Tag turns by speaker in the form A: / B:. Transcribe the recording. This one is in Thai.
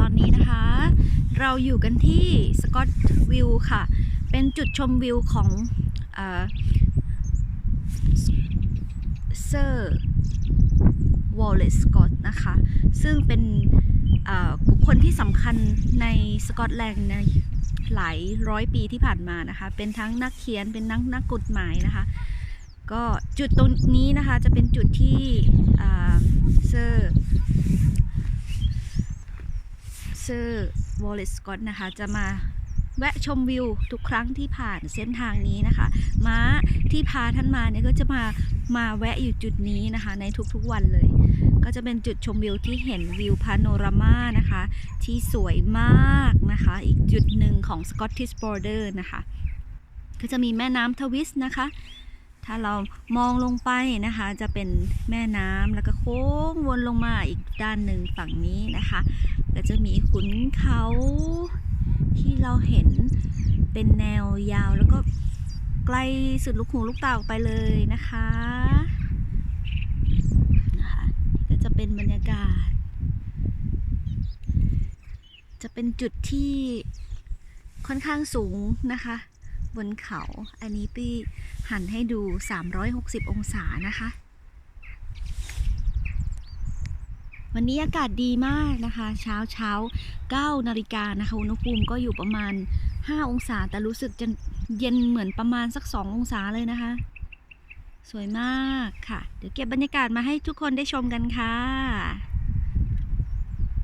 A: ตอนนี้นะคะ เราอยู่กันที่สกอตวิวค่ะ เป็นจุดชมวิวของเซอร์วอลเลสสกอตนะคะ ซึ่งเป็นเอ่อบุคคลที่สำคัญในสกอตแลนด์ในหลายร้อยปีที่ผ่านมานะคะ เป็นทั้งนักเขียนเป็นนักนักกฎหมายนะคะ ก็จุดตรงนี้นะคะจะเป็นจุดที่เซอร์ เซอร์วอลเลสสกอตนะคะ จะมาแวะชมวิวทุกครั้งที่ผ่านเส้นทางนี้นะคะ ม้าที่พาท่านมาเนี่ยก็จะมามาแวะอยู่จุดนี้นะคะ ในทุกๆวันเลย ก็จะเป็นจุดชมวิวที่เห็นวิวพาโนรามานะคะ ที่สวยมากนะคะ อีกจุดหนึ่งของ Scottish Border นะคะ ก็จะมีแม่น้ำทวิสนะคะ ถ้าเรามองลงไปนะคะ จะเป็นแม่น้ำแล้วก็โค้งวนลงมาอีกด้านหนึ่งฝั่งนี้นะคะ ก็จะมีขุนเขาที่เราเห็นเป็นแนวยาวแล้วก็ไกลสุดลูกหูลูกตาออกไปเลยนะคะนะคะ ก็จะเป็นบรรยากาศ จะเป็นจุดที่ค่อนข้างสูงนะคะ บนเขาอันนี้ปี้ หันให้ดู 360 องศานะคะ วันนี้อากาศดีมากนะคะ เช้าเช้า9นาฬิกานะคะอุณหภูมิก็อยู่ประมาณ 5 องศา แต่รู้สึกจะเย็นเหมือนประมาณสัก 2 องศาเลยนะคะ สวยมากค่ะ เดี๋ยวเก็บบรรยากาศมาให้ทุกคนได้ชมกันค่ะ